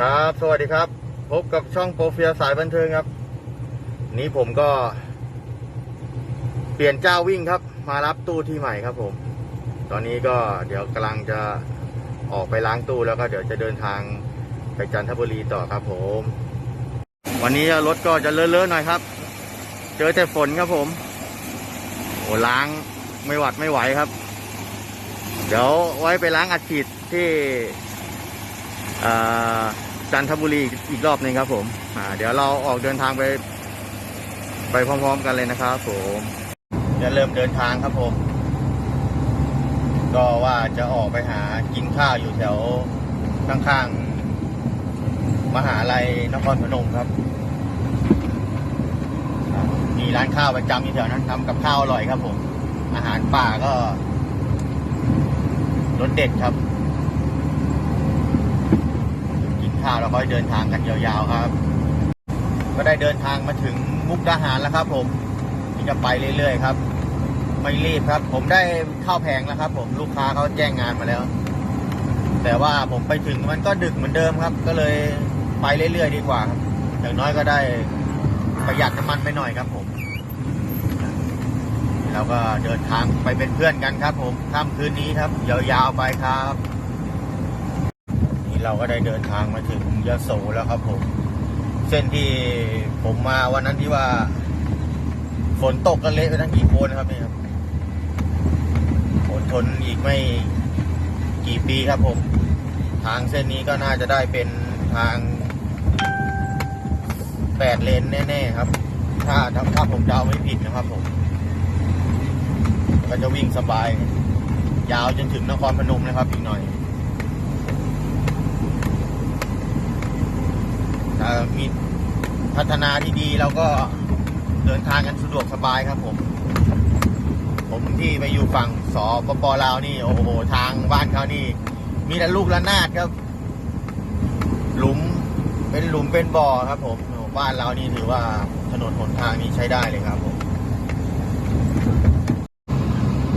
ครับ สวัสดีครับ พบกับช่องโปรเฟียสายบันเทิงครับ นี้ผมก็ เปลี่ยนเจ้าวิ่งครับ มารับตู้ที่ใหม่ครับผม ตอนนี้ก็เดี๋ยวกำลังจะออกไปล้างตู้แล้วก็เดี๋ยวจะเดินทางไปจันทบุรีต่อครับผม วันนี้รถก็จะเลอะๆหน่อยครับ เจอแต่ฝนครับผมโอ้ล้างไม่หวัดไม่ไหวครับ เดี๋ยวไว้ไปล้างอัดฉีดที่อ่า จันทบุรีอีกรอบหนึ่งครับผมอ่าเดี๋ยวเราออกเดินทางไป ไปพร้อมๆกันเลยนะครับผมจะเริ่มเดินทางครับผม ก็ว่าจะออกไปหากินข้าวอยู่แถวข้างๆมหาลัยนครพนมครับ มีร้านข้าวประจำอยู่แถวนั้นทำกับข้าวอร่อยครับผม อาหารป่าก็รสเด็ดครับ กิน ข้าวแล้วค่อยเดินทางกันยาวๆครับ ก็ได้เดินทางมาถึงมุกดาหารแล้วครับ ผมที่จะไปเรื่อยๆครับ ไม่รีบครับ ผมได้ข้าวแพงแล้วครับ ผมลูกค้าเขาแจ้งงานมาแล้ว แต่ว่าผมไปถึงมันก็ดึกเหมือนเดิมครับ ก็เลยไปเรื่อยๆดีกว่าครับอย่างน้อยก็ได้ประหยัดน้ำมันไปหน่อยครับ ผมเราก็เดินทางไปเป็นเพื่อนกันครับ ผมค่ำคืนนี้ครับยาวๆไปครับ เราก็ได้เดินทางมาถึงยะโสแล้วครับผม เส้นที่ผมมาวันนั้นที่ว่า ฝนตกกันเละไปทั้งกี่โคนครับนี่ครับอดทนอีกไม่กี่ปีครับผม ทางเส้นนี้ก็น่าจะได้เป็นทางแปดเลนแน่ๆครับ ถ้าถ้าผมเดาไม่ผิดนะครับผม ก็จะวิ่งสบาย ยาวจนถึงนครพนมนะครับอีกหน่อย ถ้ามีพัฒนาที่ดีเราก็เดินทางกันสะดวกสบายครับผม ผมที่ไปอยู่ฝั่งสปปลาวนี่ โอ้โห ทางบ้านเขานี่ มีแต่ลูกระนาดครับ หลุมเป็นหลุมเป็นบ่อครับ ผมบ้านเรานี่ถือว่าถนนหนทางนี้ใช้ได้เลยครับผม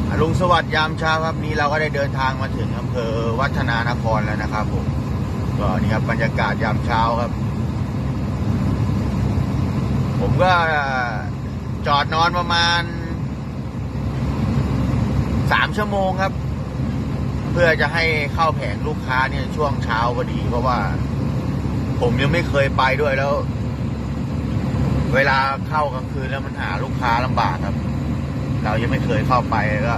อรุณสวัสดิ์ยามเช้าครับนี้เราก็ได้เดินทางมาถึงอำเภอวัฒนานครแล้วนะครับผมก็นี่ครับบรรยากาศยามเช้าครับ ผมก็จอดนอนประมาณสามชั่วโมงครับ เพื่อจะให้เข้าแผงลูกค้าเนี่ยช่วงเช้าพอดี เพราะว่า ผมยังไม่เคยไปด้วยแล้ว เวลาเข้ากลางคืนแล้วมันหาลูกค้าลำบากครับ เรายังไม่เคยเข้าไปก็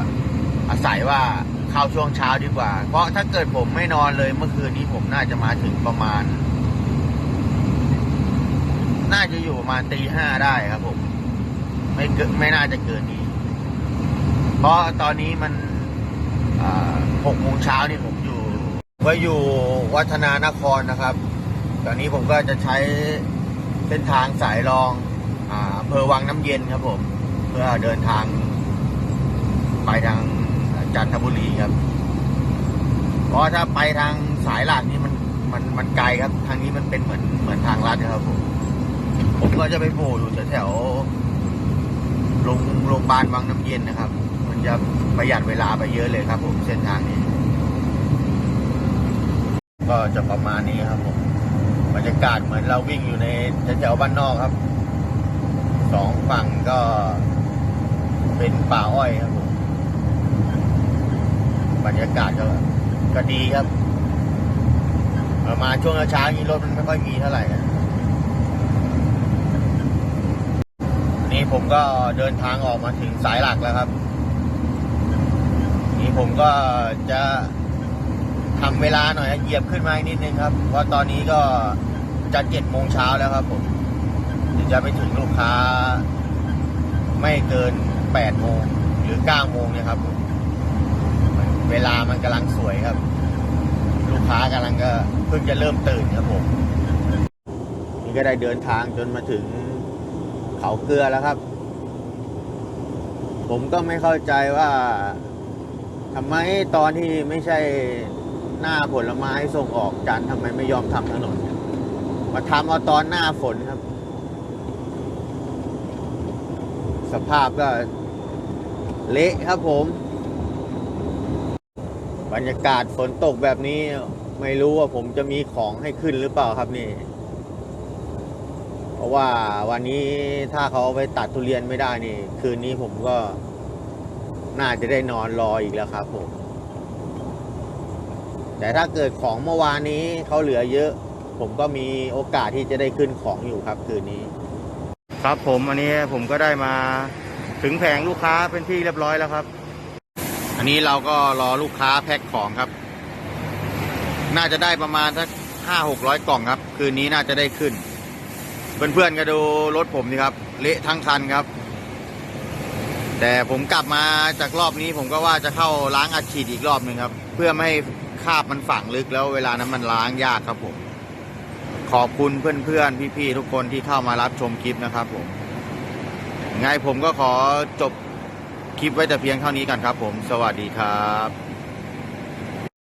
อาศัยว่าเข้าช่วงเช้าดีกว่า เพราะถ้าเกิดผมไม่นอนเลยเมื่อคืนนี้ผมน่าจะมาถึงประมาณ น่าจะอยู่ประมาณตีห้าได้ครับผม ไม่เกิไม่น่าจะเกินนี้ เพราะตอนนี้มันหกโมงเช้านี่ผมอยู่ไว้อยู่วัฒนานครนะครับ ตอนนี้ผมก็จะใช้เส้นทางสายรองอำเภอวังน้ำเย็นครับผม เพื่อเดินทางไปทางจันทบุรีครับ เพราะถ้าไปทางสายหลักนี่มันมันมันไกลครับ ทางนี้มันเป็นเหมือนเหมือนทางลัดครับผม ผมก็จะไปโผล่อยู่แถวโรงโรงพยาบาลวังน้ำเย็นนะครับ มันจะประหยัดเวลาไปเยอะเลยครับ ผมเส้นทางนี้ ก็จะประมาณนี้ครับผมบรรยากาศเหมือนเราวิ่งอยู่ในแถวบ้านนอกครับสองฝั่งก็เป็นป่าอ้อยครับผมบรรยากาศก็ก็ดีครับ ประมาณช่วงเช้าๆนี้รถมันไม่ค่อยมีเท่าไหร่นะนี่ ผมก็เดินทางออกมาถึงสายหลักแล้วครับ นี่ผมก็จะทำเวลาหน่อยเหยียบขึ้นมาอีกนิดนึงครับ เพราะตอนนี้ก็จะเจ็ดโมงเช้าแล้วครับผมเดี๋ยวจะไปถึงลูกค้า ไม่เกินแปดโมงหรือเก้าโมงเนี่ยครับผมเวลามันกำลังสวยครับ ลูกค้ากำลังก็เพิ่งจะเริ่มตื่นครับผม นี่ก็ได้เดินทางจนมาถึง เขาเกลือแล้วครับ ผมก็ไม่เข้าใจว่าทำไมตอนที่ไม่ใช่หน้าผลไม้ส่งออกจันทร์ทำไมไม่ยอมทำถนน มาทำเอาตอนหน้าฝนครับ สภาพก็เละครับผม บรรยากาศฝนตกแบบนี้ ไม่รู้ว่าผมจะมีของให้ขึ้นหรือเปล่าครับนี่ เพราะว่าวันนี้ถ้าเขาไปตัดทุเรียนไม่ได้นี่ คืนนี้ผมก็น่าจะได้นอนรออีกแล้วครับผม แต่ถ้าเกิดของเมื่อวานนี้เขาเหลือเยอะ ผมก็มีโอกาสที่จะได้ขึ้นของอยู่ครับคืนนี้ ครับผมอันนี้ผมก็ได้มาถึงแผงลูกค้าเป็นที่เรียบร้อยแล้วครับ อันนี้เราก็รอลูกค้าแพ็คของครับ น่าจะได้ประมาณสักห้าหกร้อยกล่องครับ คืนนี้น่าจะได้ขึ้น เพื่อนๆก็ดูรถผมนี่ครับ เละทั้งคันครับ แต่ผมกลับมาจากรอบนี้ผมก็ว่าจะเข้าล้างอัดฉีดอีกรอบหนึ่งครับ เพื่อไม่ให้คราบมันฝังลึกแล้วเวลานั้นมันล้างยากครับผม ขอบคุณเพื่อนๆพี่ๆทุกคนที่เข้ามารับชมคลิปนะครับผมไงผมก็ขอจบคลิปไว้แต่เพียงเท่านี้กันครับผม สวัสดีครับ